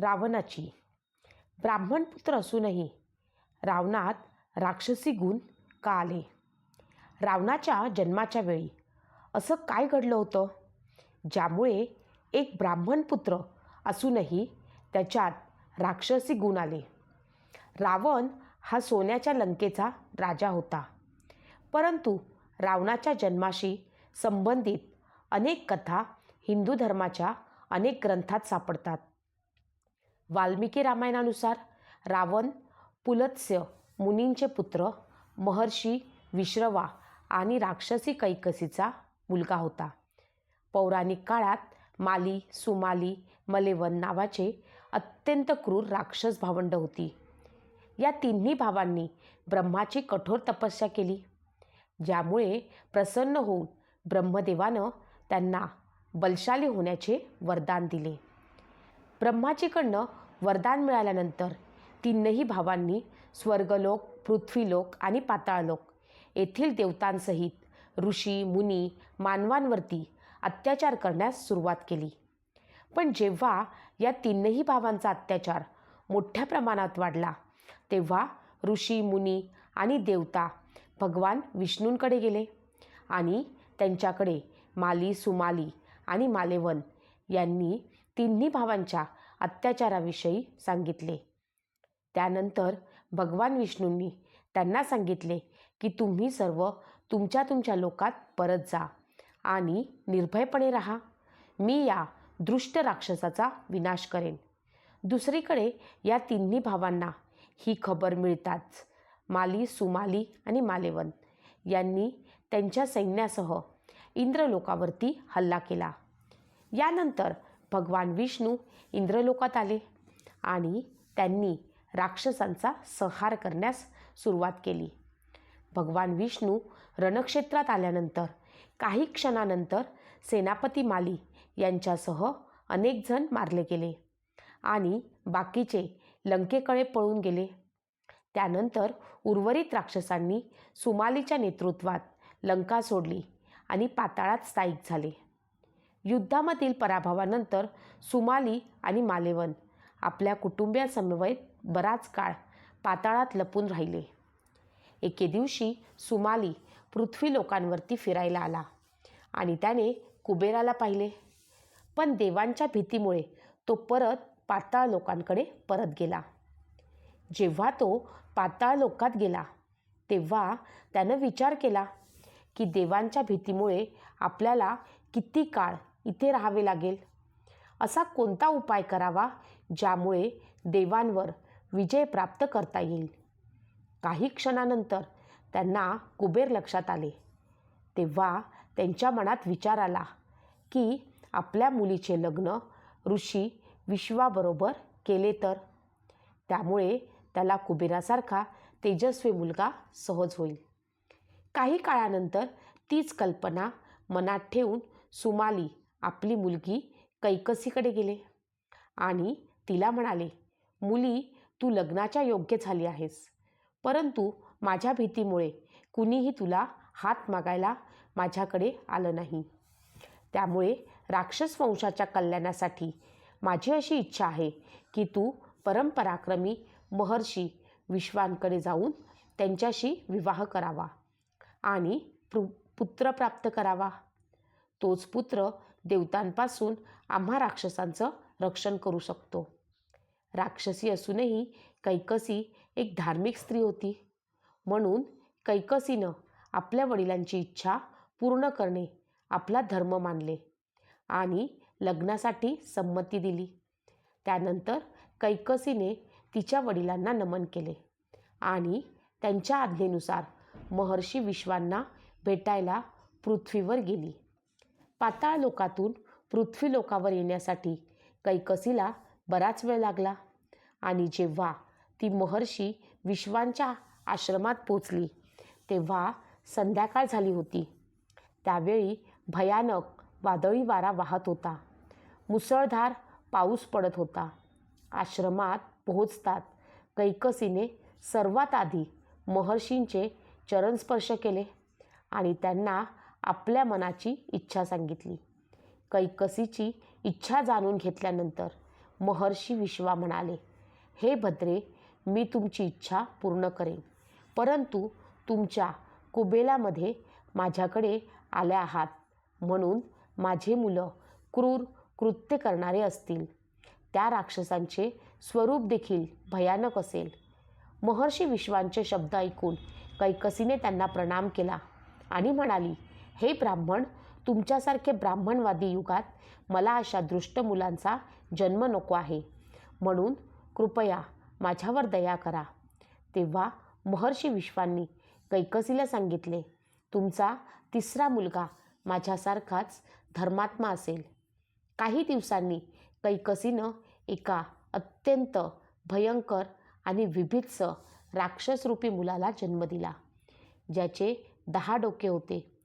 रावणाची. ब्राह्मणपुत्र असूनही रावणात राक्षसी गुण का आले? रावणाच्या जन्माच्या वेळी असं काय घडलं होतं? ज्यामुळे एक ब्राह्मणपुत्र असूनही त्याच्यात राक्षसी गुण आले. रावण हा सोन्याच्या लंकेचा राजा होता. परंतु रावणाच्या जन्माशी संबंधित अनेक कथा हिंदू धर्माच्या अनेक ग्रंथात सापडतात. वाल्मिकी रामायणानुसार रावण पुलत्स्य मुनींचे पुत्र महर्षी विश्रवा आणि राक्षसी कैकसीचा मुलगा होता. पौराणिक काळात माली सुमाली मलेवन नावाचे अत्यंत क्रूर राक्षस भावंड होती. या तिन्ही भावांनी ब्रह्माची कठोर तपस्या केली ज्यामुळे प्रसन्न होऊन ब्रह्मदेवानं त्यांना बलशाली होण्याचे वरदान दिले. ब्रह्माजीकडनं वरदान मिळाल्यानंतर तीनही भावांनी स्वर्गलोक पृथ्वीलोक आणि पाताळलोक येथील देवतांसहित ऋषी मुनी मानवांवरती अत्याचार करण्यास सुरुवात केली. पण जेव्हा या तीनही भावांचा अत्याचार मोठ्या प्रमाणात वाढला तेव्हा ऋषी मुनी आणि देवता भगवान विष्णूंकडे गेले आणि त्यांच्याकडे माली सुमाली आणि मालेवन यांनी तिन्ही भावांच्या अत्याचाराविषयी सांगितले. त्यानंतर भगवान विष्णूंनी त्यांना सांगितले की तुम्ही सर्व तुमच्या तुमच्या लोकात परत जा आणि निर्भयपणे राहा. मी या दृष्ट राक्षसाचा विनाश करेन. दुसरीकडे या तिन्ही भावांना ही खबर मिळताच माली सुमाली आणि मालेवन यांनी त्यांच्या सैन्यासह इंद्रलोकावरती हल्ला केला. यानंतर भगवान विष्णू इंद्रलोकात आले आणि त्यांनी राक्षसांचा संहार करण्यास सुरुवात केली. भगवान विष्णू रणक्षेत्रात आल्यानंतर काही क्षणानंतर सेनापती माली यांच्यासह अनेक जण मारले गेले आणि बाकीचे लंकेकडे पळून गेले. त्यानंतर उर्वरित राक्षसांनी सुमालीच्या नेतृत्वात लंका सोडली आणि पाताळात स्थायिक झाले. युद्धामधील पराभवानंतर सुमाली आणि मालेवन आपल्या कुटुंबियासमवेत बराच काळ पाताळात लपून राहिले. एके दिवशी सुमाली पृथ्वी लोकांवरती फिरायला आला आणि त्याने कुबेराला पाहिले. पण देवांच्या भीतीमुळे तो परत पाताळ लोकांकडे परत गेला. जेव्हा तो पाताळ लोकात गेला तेव्हा त्यानं विचार केला की देवांच्या भीतीमुळे आपल्याला किती काळ इथे राहावे लागेल. असा कोणता उपाय करावा ज्यामुळे देवांवर विजय प्राप्त करता येईल? काही क्षणानंतर त्यांना कुबेर लक्षात आले. तेव्हा त्यांच्या मनात विचार आला की आपल्या मुलीचे लग्न ऋषी विश्वाबरोबर केले तर? त्यामुळे त्याला कुबेरासारखा तेजस्वी मुलगा सहज होईल. काही काळानंतर तीच कल्पना मनात ठेवून सुमाली आपली मुलगी कैकसीकडे गेले आणि तिला म्हणाले मुली तू लग्नाच्या योग्य झाली आहेस. परंतु माझ्या भीतीमुळे कुणीही तुला हात मागायला माझ्याकडे आलं नाही. त्यामुळे राक्षस वंशाच्या कल्याणासाठी माझी अशी इच्छा आहे की तू परंपराक्रमी महर्षी विश्वांकडे जाऊन त्यांच्याशी विवाह करावा आणि पुत्र प्राप्त करावा. तोच पुत्र देवतांपासून आम्हा राक्षसांचं रक्षण करू शकतो. राक्षसी असूनही कैकसी एक धार्मिक स्त्री होती. म्हणून कैकसीनं आपल्या वडिलांची इच्छा पूर्ण करणे आपला धर्म मानले आणि लग्नासाठी संमती दिली. त्यानंतर कैकसीने तिच्या वडिलांना नमन केले आणि त्यांच्या आज्ञेनुसार महर्षी विश्वांना भेटायला पृथ्वीवर गेली. पाताळ लोकातून पृथ्वी लोकावर येण्यासाठी कैकसीला बराच वेळ लागला. आणि जेव्हा ती महर्षी विश्वांच्या आश्रमात पोचली तेव्हा संध्याकाळ झाली होती. त्यावेळी भयानक वादळी वारा वाहत होता. मुसळधार पाऊस पडत होता. आश्रमात पोहोचतात कैकसीने सर्वात आधी महर्षींचे चरणस्पर्श केले आणि त्यांना आपल्या मनाची इच्छा सांगितली. कैकसीची इच्छा जाणून घेतल्यानंतर महर्षी विश्वा म्हणाले हे भद्रे मी तुमची इच्छा पूर्ण करेन. परंतु तुमच्या कुबेलामध्ये माझ्याकडे आल्या आहात. म्हणून माझे मुलं क्रूर कृत्य करणारे असतील. त्या राक्षसांचे स्वरूप देखील भयानक असेल. महर्षी विश्वांचे शब्द ऐकून कैकसीने त्यांना प्रणाम केला आणि म्हणाली हे ब्राह्मण तुमच्यासारखे ब्राह्मणवादी युगात मला अशा दृष्ट मुलांचा जन्म नको आहे. म्हणून कृपया माझ्यावर दया करा. तेव्हा महर्षी विश्वांनी कैकसीला सांगितले तुमचा तिसरा मुलगा माझ्यासारखाच धर्मात्मा असेल. काही दिवसांनी कैकसीनं एका अत्यंत भयंकर आणि विभित्स राक्षसरूपी मुलाला जन्म दिला ज्याचे दहा डोके होते.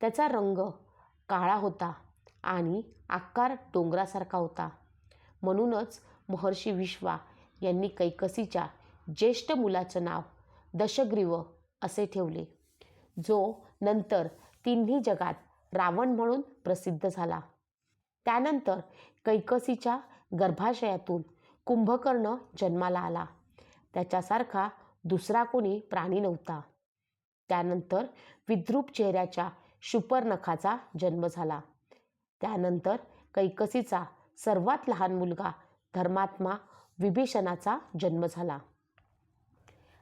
त्याचा रंग काळा होता आणि आकार डोंगरासारखा होता. म्हणूनच महर्षी विश्वा यांनी कैकसीच्या ज्येष्ठ मुलाचं नाव दशग्रीव असे ठेवले जो नंतर तिन्ही जगात रावण म्हणून प्रसिद्ध झाला. त्यानंतर कैकसीच्या गर्भाशयातून कुंभकर्ण जन्माला आला. त्याच्यासारखा दुसरा कोणी प्राणी नव्हता. त्यानंतर विद्रूप चेहऱ्याच्या शुपर्नखाचा जन्म झाला. त्यानंतर कैकसीचा सर्वात लहान मुलगा धर्मात्मा विभीषणाचा जन्म झाला.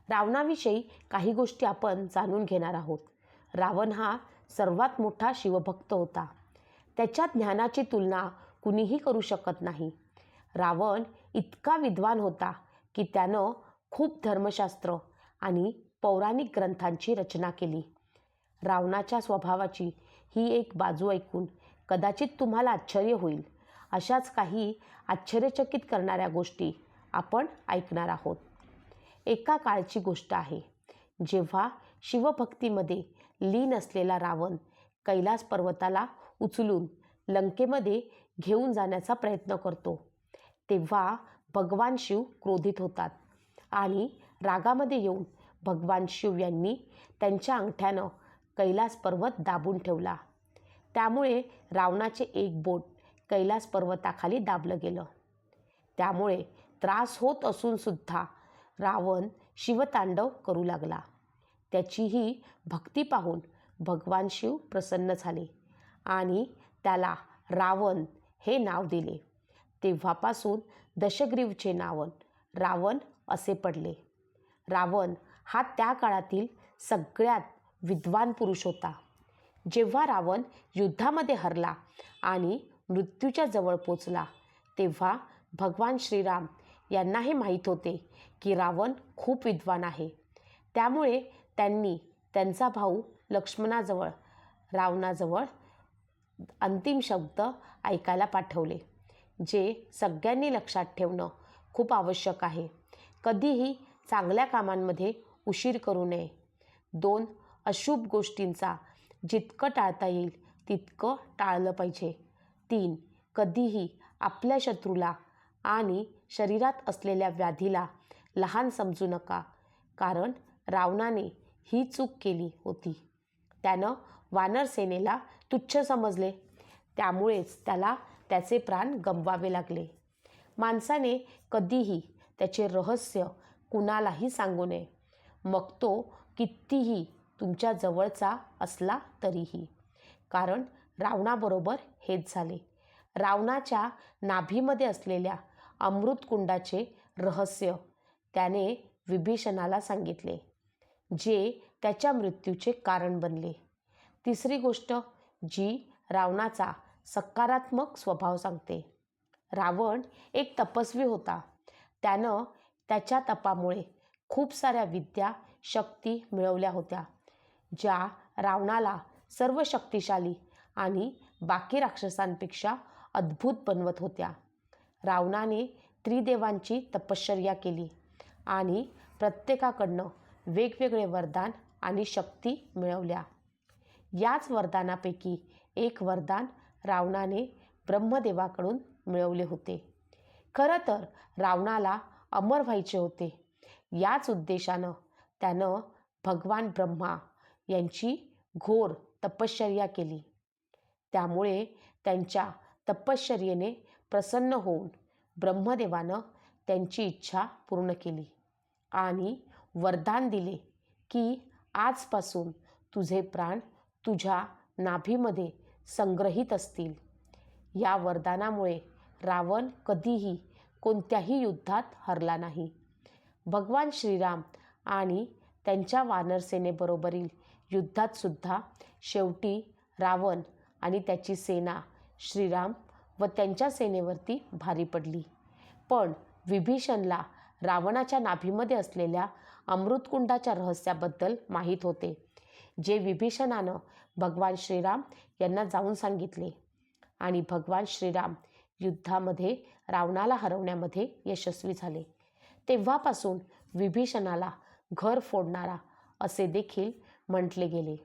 रावणाविषयी काही गोष्टी आपण जाणून घेणार आहोत. रावण हा सर्वात मोठा शिवभक्त होता. त्याच्या ज्ञानाची तुलना कुणीही करू शकत नाही. रावण इतका विद्वान होता की त्यानं खूप धर्मशास्त्र आणि पौराणिक ग्रंथांची रचना केली. रावणाच्या स्वभावाची ही एक बाजू ऐकून कदाचित तुम्हाला आश्चर्य होईल. अशाच काही आश्चर्यचकित करणाऱ्या गोष्टी आपण ऐकणार आहोत. एका काळची गोष्ट आहे. जेव्हा शिवभक्तीमध्ये लीन असलेला रावण कैलास पर्वताला उचलून लंकेमध्ये घेऊन जाण्याचा प्रयत्न करतो तेव्हा भगवान शिव क्रोधित होतात आणि रागामध्ये येऊन भगवान शिव यांनी त्यांच्या अंगठ्यानं कैलास पर्वत दाबून ठेवला. त्यामुळे रावणाचे एक बोट कैलास पर्वताखाली दाबलं गेलं. त्यामुळे त्रास होत असूनसुद्धा रावण शिवतांडव करू लागला. त्याची ही भक्ती पाहून भगवान शिव प्रसन्न झाले आणि त्याला रावण हे नाव दिले. तेव्हापासून दशग्रीवचे नावन रावण असे पडले. रावण हा त्या काळातील सगळ्यात विद्वान पुरुष होता. जेव्हा रावण युद्धामध्ये हरला आणि मृत्यूच्या जवळ पोचला तेव्हा भगवान श्रीराम यांना हे माहीत होते की रावण खूप विद्वान आहे. त्यामुळे त्यांनी त्यांचा भाऊ लक्ष्मणाजवळ रावणाजवळ अंतिम शब्द ऐकायला पाठवले जे सगळ्यांनी लक्षात ठेवणं खूप आवश्यक आहे. कधीही चांगल्या कामांमध्ये उशीर करू नये. दोन अशुभ गोष्टींचा जितकं टाळता येईल तितकं टाळलं पाहिजे. तीन कधीही आपल्या शत्रूला आणि शरीरात असलेल्या व्याधीला लहान समजू नका कारण रावणाने ही चूक केली होती. त्यानं वानर सेनेला तुच्छ समजले. त्यामुळेच त्याला त्याचे प्राण गमवावे लागले. माणसाने कधीही त्याचे रहस्य कुणालाही सांगू नये. मग तो कितीही तुमच्या जवळचा असला तरीही. कारण रावणाबरोबर हेच झाले. रावणाच्या नाभीमध्ये असलेल्या अमृतकुंडाचे रहस्य त्याने विभीषणाला सांगितले जे त्याच्या मृत्यूचे कारण बनले. तिसरी गोष्ट जी रावणाचा सकारात्मक स्वभाव सांगते. रावण एक तपस्वी होता. त्यानं त्याच्या तपामुळे खूप साऱ्या विद्या शक्ती मिळवल्या होत्या. ज्या रावणाला सर्व शक्तिशाली आणि बाकी राक्षसांपेक्षा अद्भुत बनवत होत्या. रावणाने त्रिदेवांची तपश्चर्या केली आणि प्रत्येकाकडनं वेगवेगळे वरदान आणि शक्ती मिळवल्या. याच वरदानापैकी एक वरदान रावणाने ब्रह्मदेवाकडून मिळवले होते. खरं तर रावणाला अमर व्हायचे होते. याच उद्देशानं त्यानं भगवान ब्रह्मा यांची घोर तपश्चर्या केली. त्यामुळे त्यांच्या तपश्चर्येने प्रसन्न होऊन ब्रह्मदेवानं त्यांची इच्छा पूर्ण केली आणि वरदान दिले की आजपासून तुझे प्राण तुझ्या नाभीमध्ये संग्रहित असतील. या वरदानामुळे रावण कधीही कोणत्याही युद्धात हरला नाही. भगवान श्रीराम आणि त्यांच्या वानरसेनेबरोबरील युद्धात सुद्धा शेवटी रावण आणि त्याची सेना श्रीराम व त्यांच्या सेनेवरती भारी पडली. पण विभीषणला रावणाच्या नाभीमध्ये असलेल्या अमृतकुंडाच्या रहस्याबद्दल माहीत होते जे विभीषणानं भगवान श्रीराम यांना जाऊन सांगितले आणि भगवान श्रीराम युद्धामध्ये रावणाला हरवण्यामध्ये यशस्वी झाले. तेव्हापासून विभीषणाला घर फोडणारा असे देखील म्हटले गेले.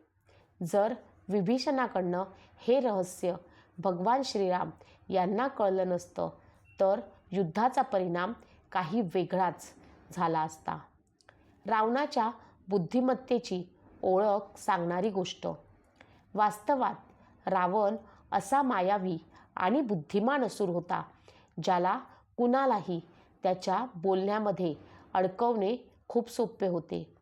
जर विभीषणाकडनं हे रहस्य भगवान श्रीराम यांना कळलं नसतं तर युद्धाचा परिणाम काही वेगळाच झाला असता. रावणाच्या बुद्धिमत्तेची ओळख सांगणारी गोष्ट. वास्तवात रावण असा मायावी आणि बुद्धिमान असूर होता ज्याला कुणालाही त्याच्या बोलण्यामध्ये अडकवणे खूप सोपे होते.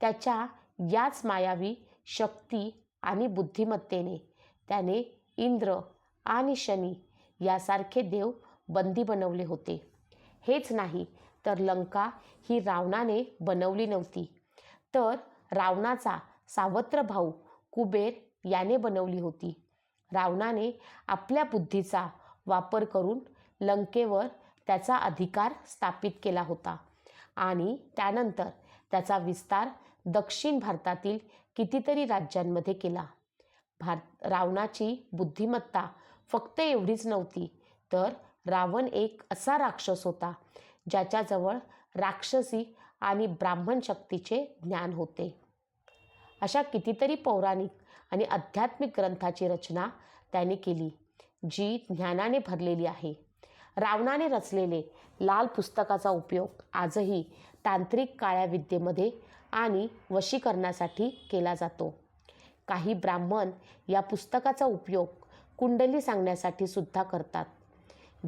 त्याच्या याच मायावी शक्ती आणि बुद्धिमत्तेने त्याने इंद्र आणि शनी यासारखे देव बंदी बनवले होते. हेच नाही तर लंका ही रावणाने बनवली नव्हती. तर रावणाचा सावत्र भाऊ कुबेर याने बनवली होती. रावणाने आपल्या बुद्धीचा वापर करून लंकेवर त्याचा अधिकार स्थापित केला होता आणि त्यानंतर त्याचा विस्तार दक्षिण भारतातील कितीतरी राज्यांमध्ये केला. भार रावणाची बुद्धिमत्ता फक्त एवढीच नव्हती तर रावण एक असा राक्षस होता ज्याच्याजवळ राक्षसी आणि ब्राह्मण शक्तीचे ज्ञान होते. अशा कितीतरी पौराणिक आणि आध्यात्मिक ग्रंथाची रचना त्याने केली जी ज्ञानाने भरलेली आहे. रावणाने रचलेले लाल पुस्तकाचा उपयोग आजही तांत्रिक काळ्या विद्येमध्ये आणि वशीकरणासाठी केला जातो. काही ब्राह्मण या पुस्तकाचा उपयोग कुंडली सांगण्यासाठी सुद्धा करतात.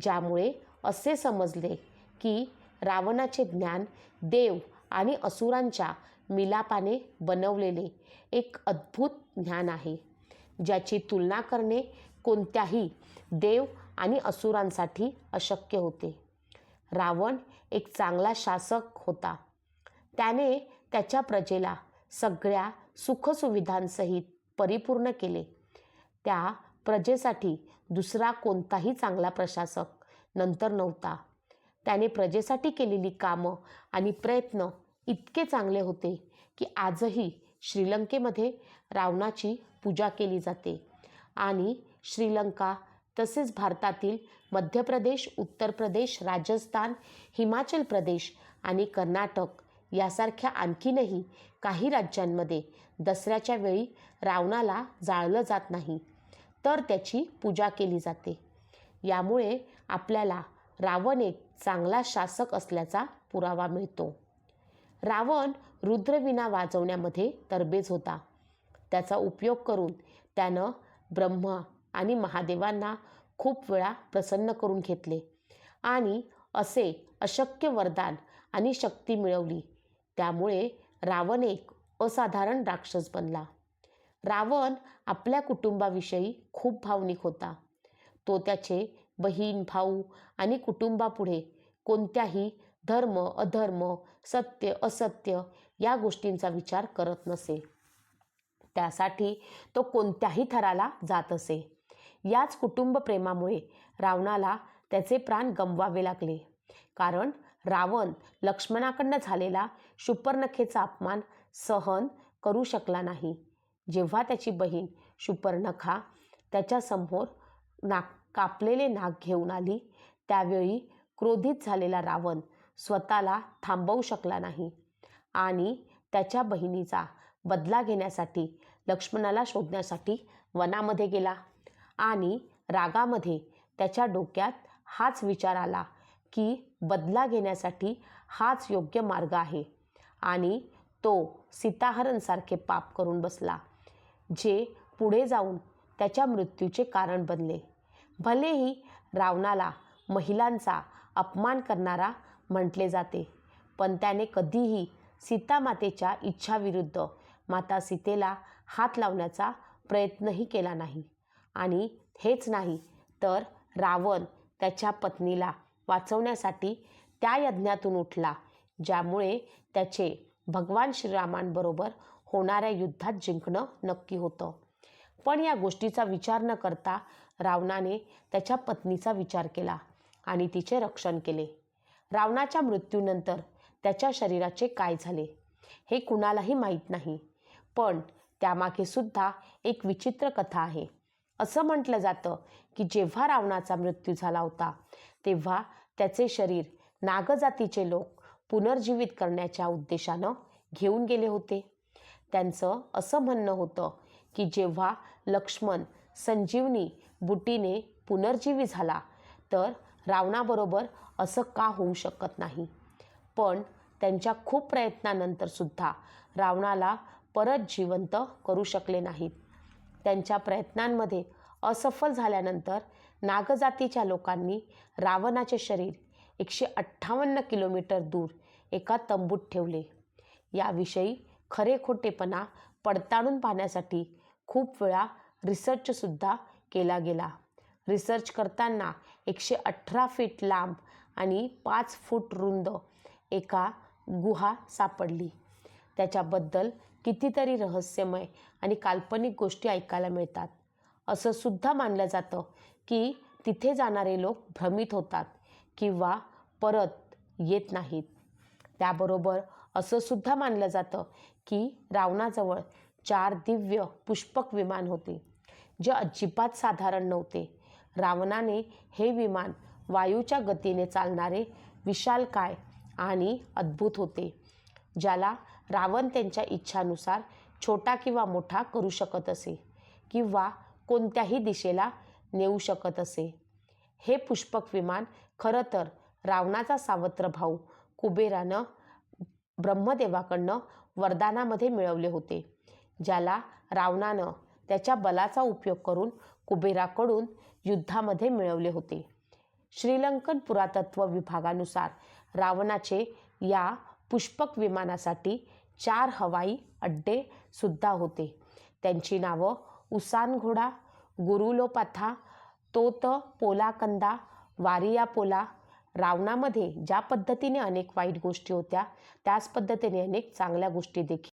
ज्यामुळे असे समजले की रावणाचे ज्ञान देव आणि असुरांच्या मिलापाने बनवलेले एक अद्भुत ज्ञान आहे ज्याची तुलना करणे कोणत्याही देव आणि असुरांसाठी अशक्य होते. रावण एक चांगला शासक होता. त्याने त्याच्या प्रजेला सगळ्या सुखसुविधांसहित परिपूर्ण केले. त्या प्रजेसाठी दुसरा कोणताही चांगला प्रशासक नंतर नव्हता. त्याने प्रजेसाठी केलेली कामं आणि प्रयत्न इतके चांगले होते की आजही श्रीलंकेमध्ये रावणाची पूजा केली जाते आणि श्रीलंका तसेच भारतातील मध्य प्रदेश उत्तर प्रदेश राजस्थान हिमाचल प्रदेश आणि कर्नाटक यासारख्या आणखीनही काही राज्यांमध्ये दसऱ्याच्या वेळी रावणाला जाळलं जात नाही तर त्याची पूजा केली जाते. यामुळे आपल्याला रावण एक चांगला शासक असल्याचा पुरावा मिळतो. रावण रुद्रविना वाजवण्यामध्ये तरबेज होता. त्याचा उपयोग करून त्यानं ब्रह्मा आणि महादेवांना खूप वेळा प्रसन्न करून घेतले आणि असे अशक्य वरदान आणि शक्ती मिळवली. त्यामुळे रावण एक असाधारण राक्षस बनला. रावण आपल्या कुटुंबाविषयी खूप भावनिक होता. तो त्याचे बहीण भाऊ आणि कुटुंबापुढे कोणत्याही धर्म अधर्म सत्य असत्य या गोष्टींचा विचार करत नसे. त्यासाठी तो कोणत्याही थराला जात असे. याच कुटुंब प्रेमामुळे रावणाला त्याचे प्राण गमवावे लागले. कारण रावण लक्ष्मणाकडनं झालेला शुपर्णखेचा अपमान सहन करू शकला नाही. जेव्हा त्याची बहीण शुपर्णखा त्याच्यासमोर नाक कापलेले नाक घेऊन आली त्यावेळी क्रोधित झालेला रावण स्वतःला थांबवू शकला नाही आणि त्याच्या बहिणीचा बदला घेण्यासाठी लक्ष्मणाला शोधण्यासाठी वनामध्ये गेला आणि रागामध्ये त्याच्या डोक्यात हाच विचार आला की बदला घेण्यासाठी हाच योग्य मार्ग आहे. आणि तो सीताहरणसारखे पाप करून बसला जे पुढे जाऊन त्याच्या मृत्यूचे कारण बनले. भलेही रावणाला महिलांचा अपमान करणारा म्हटले जाते पण त्याने कधीही सीतामातेच्या इच्छाविरुद्ध माता सीतेला हात लावण्याचा प्रयत्नही केला नाही. आणि हेच नाही तर रावण त्याच्या पत्नीला वाचवण्यासाठी त्या यज्ञातून उठला ज्यामुळे त्याचे भगवान श्रीरामांबरोबर होणाऱ्या युद्धात जिंकणं नक्की होतं. पण या गोष्टीचा विचार न करता रावणाने त्याच्या पत्नीचा विचार केला आणि तिचे रक्षण केले. रावणाच्या मृत्यूनंतर त्याच्या शरीराचे काय झाले हे कुणालाही माहीत नाही पण त्यामागे सुद्धा एक विचित्र कथा आहे. असं म्हटलं जातं की जेव्हा रावणाचा मृत्यू झाला होता तेव्हा त्याचे शरीर नागजातीचे लोक पुनर्जीवित करण्याच्या उद्देशानं घेऊन गेले होते. त्यांचं असं म्हणणं होतं की जेव्हा लक्ष्मण संजीवनी बुटीने पुनर्जीवी झाला तर रावणाबरोबर असं का होऊ शकत नाही? पण त्यांच्या खूप प्रयत्नानंतरसुद्धा रावणाला परत जिवंत करू शकले नाहीत. त्यांच्या प्रयत्नांमध्ये असफल झाल्यानंतर नागजातीच्या लोकांनी रावणाचे शरीर एकशे अठ्ठावन्न किलोमीटर दूर एका तंबूत ठेवले. याविषयी खरे खोटेपणा पडताळून पाहण्यासाठी खूप वेळा रिसर्चसुद्धा केला गेला. रिसर्च करताना एकशे अठरा फीट लांब आणि पाच फूट रुंद एका गुहा सापडली. त्याच्याबद्दल कितीतरी रहस्यमय आणि काल्पनिक गोष्टी ऐकायला मिळतात. असं सुद्धा मानलं जातं की तिथे जाणारे लोक भ्रमित होतात किंवा परत येत नाहीत. त्याबरोबर असं सुद्धा मानलं जातं की रावणाजवळ चार दिव्य पुष्पक विमान होते जे अजिबात साधारण नव्हते. रावणाने हे विमान वायूच्या गतीने चालणारे विशालकाय आणि अद्भुत होते ज्याला रावण त्यांच्या इच्छानुसार छोटा किंवा मोठा करू शकत असे किंवा कोणत्याही दिशेला नेऊ शकत असे. हे पुष्पक विमान खरं तर रावणाचा सावत्र भाऊ कुबेरानं ब्रह्मदेवाकडनं वरदानामध्ये मिळवले होते ज्याला रावणानं त्याच्या बलाचा उपयोग करून कुबेराकडून युद्धामध्ये मिळवले होते. श्रीलंकन पुरातत्व विभागानुसार रावणाचे या पुष्पक विमानासाठी चार हवाई अड्डे सुद्धा होते. त्यांची नावं उसानघोडा गुरुलोपाथा तोत पोलाकंदा वारिया पोला रावणामध्ये ज्या पद्धतीने अनेक वाईट गोष्टी होत्या त्याच पद्धतीने अनेक चांगल्या गोष्टी देखील